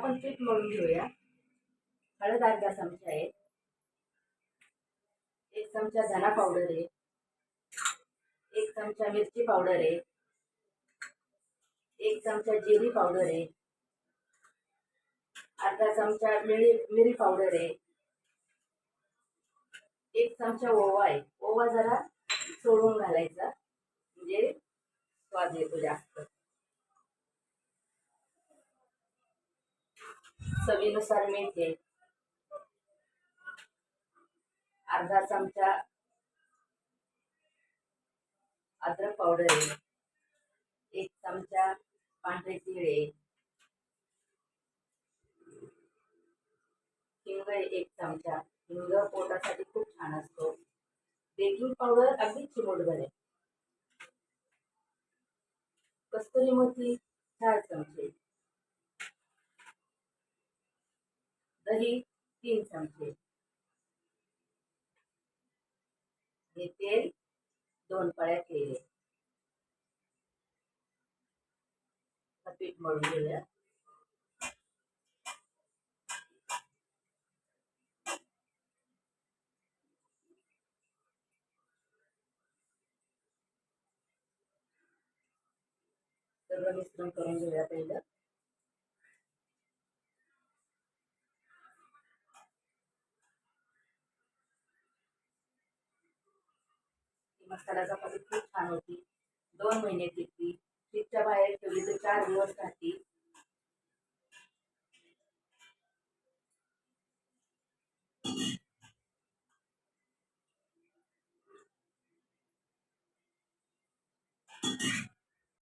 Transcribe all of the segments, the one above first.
आपण पीठ मळून घेऊया. हळद अर्धा चमचा आहे. एक चमचा धना पावडर आहे. एक चमचा मिरची पावडर आहे. एक चमचा जिरी पावडर आहे. अर्धा चमचा मिरी मिरी पावडर आहे. एक चमचा ओवा आहे. ओवा जरा सोडून घालायचा. म्हणजे स्वाद येतो जास्त. चवीनुसार मीठ अर्धा चमचा अद्रक पावडर आहे. एक चमचा पांढरे तिळे हिंग एक चमचा. हिंग पोटासाठी खूप छान असतो. बेकिंग पावडर अगदी चिमोटभर आहे. कस्तुरी मोती चार चमचे. दही तीन चमचे. हे तेल दोन पळ्या केले पीठ मळून घेऊया. सगळं मिश्रण करून घेऊया पहिलं. मसाला चपाती खूप छान होती. दोन महिने टिकली. फ्रीजच्या बाहेर ठेवली तर चार दिवस राहती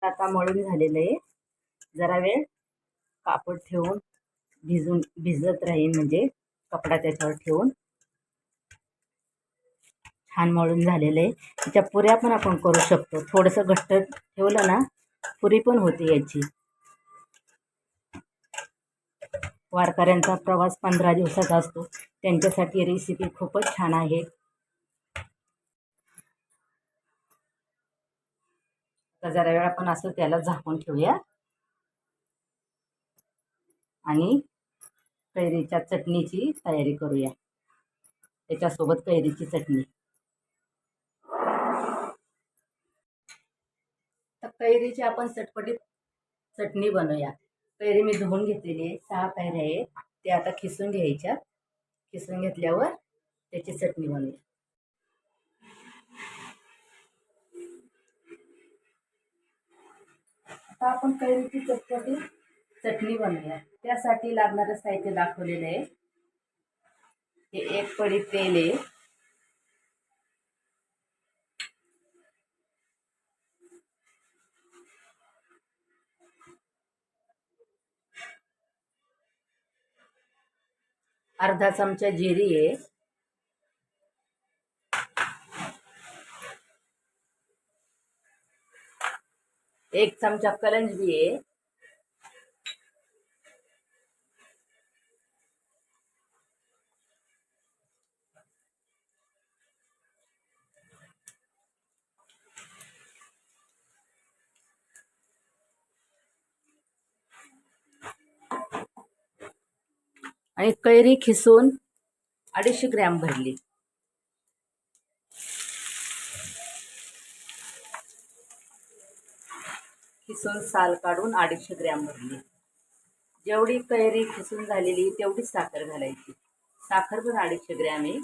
आता मळून झालेलं आहे. जरा वेळ कापड ठेवून भिजून भिजत राहील म्हणजे कपडा त्याच्यावर ठेवून. छान मळून झालेलं आहे. त्याच्या पुऱ्या पण आपण करू शकतो. थोडंसं घट्ट ठेवलं ना पुरी पण होते याची. वारकऱ्यांचा प्रवास पंधरा दिवसाचा असतो. त्यांच्यासाठी रेसिपी खूपच छान आहे. आता जरा वेळ आपण असं त्याला झाकून ठेवूया. आणि कैरीच्या चटणीची तयारी करूया. त्याच्यासोबत कैरीची चटणी तर कैरीची आपण चटपटीत चटणी बनवूया. कैरी मी धुवून घेतलेली आहे. सहा कैऱ्या आहेत. ते आता खिसून घ्यायच्या खिसून घेतल्यावर त्याची चटणी बनवूया. आता आपण कैरीची चटपटी चटणी बनवूया. त्यासाठी लागणारं साहित्य दाखवलेलं आहे. हे एक पडी तेल आहे. अर्धा चमचा जिरी आहे. एक चमचा कलंजी आहे. आणि कैरी खिसून अडीचशे ग्रॅम भरली. खिसून साल काढून अडीचशे ग्रॅम भरली. जेवढी कैरी खिसून झालेली तेवढीच साखर घालायची. साखर पण अडीचशे ग्रॅम आहे.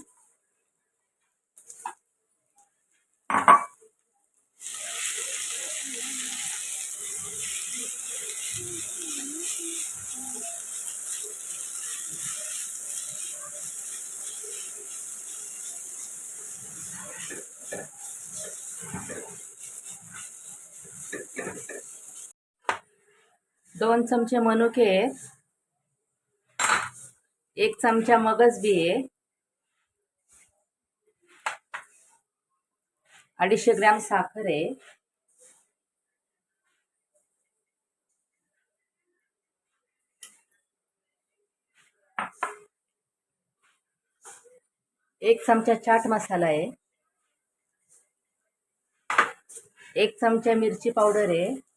दोन चमचे मनुके एक चमचा मगज बी आहे. अडीचशे ग्रॅम साखर आहे. एक चमचा चाट मसाला आहे. एक चमचा मिरची पावडर आहे.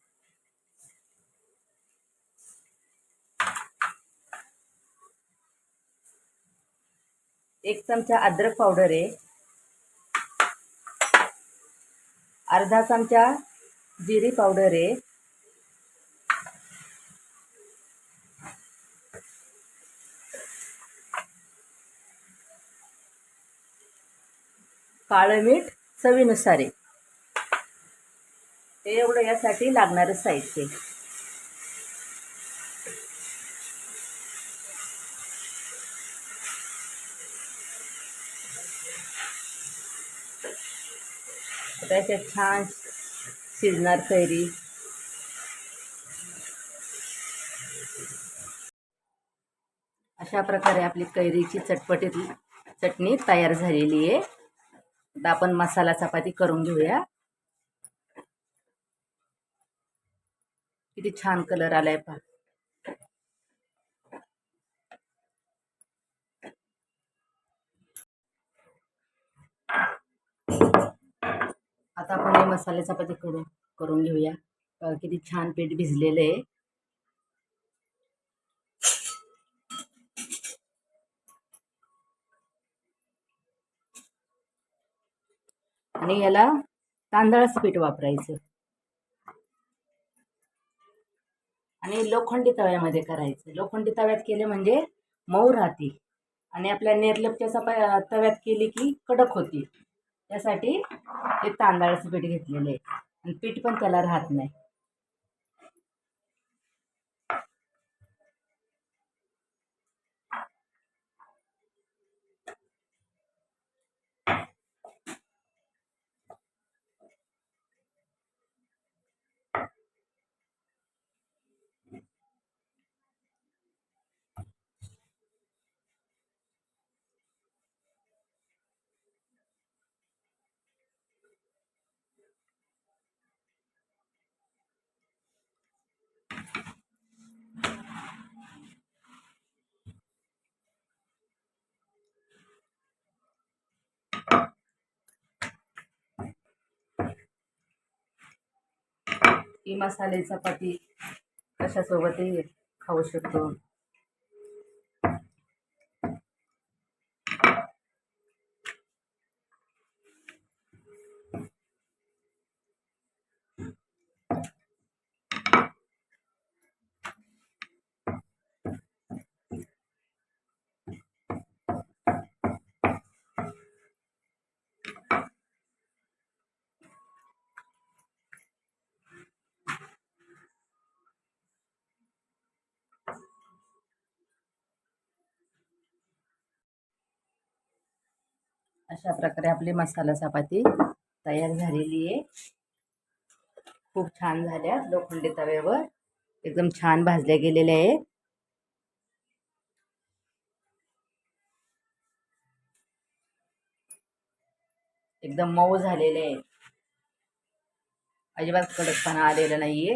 एक चमचा अद्रक पावडर आहे. अर्धा चमचा जिरी पावडर आहे. काळं मीठ चवीनुसार आहे. ते एवढं यासाठी लागणारं साहित्य आता छान शिजणार कैरी. अशा प्रकारे आपली कैरीची चटपटीत चटणी तयार झालेली आहे. आता आपण मसाला चपाती करून घेऊया. किती छान कलर आलाय पहा आता आपण हे मसाले चपाती करून करून घेऊया. किती छान पीठ भिजलेलं आहे. आणि याला तांदळाचं पीठ वापरायचं. आणि लोखंडी तव्यामध्ये करायचं. लोखंडी तव्यात केले म्हणजे मऊ राहते आणि आपल्या निर्लपच्या चपा तव्यात केली की कडक होती त्यासाठी ते तांदळाचं पीठ घेतलेलं आहे. आणि पीठ पण त्याला राहत नाही. की मसाले चपाती कशासोबतही खाऊ शकतो. अशा प्रकारे आपली मसाला चपाती तयार झालेली आहे. खूप छान झाल्या लोखंडी तव्यावर. एकदम छान भाजल्या गेलेल्या आहेत. एकदम मऊ झालेले आहे अजिबात कडकपणा आलेला नाहीये.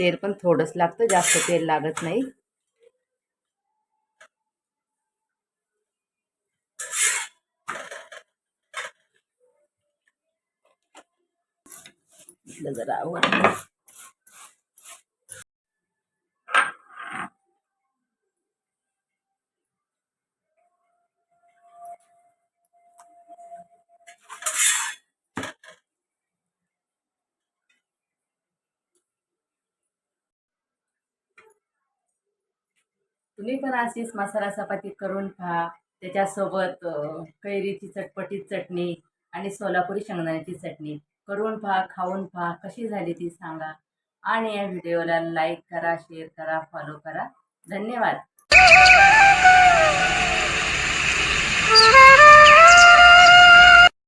तेल पण थोडंच लागतं जास्त तेल लागत नाही. जरा जरा तुम्ही पण अशीच मसाला चपाती करून खा. त्याच्यासोबत कैरीची चटपटीत चटणी आणि सोलापुरी शेंगदाण्याची चटणी. करून पहा खाऊन पहा कशी झाली ती सांगा. आणि या व्हिडिओला लाईक करा शेअर करा फॉलो करा. धन्यवाद.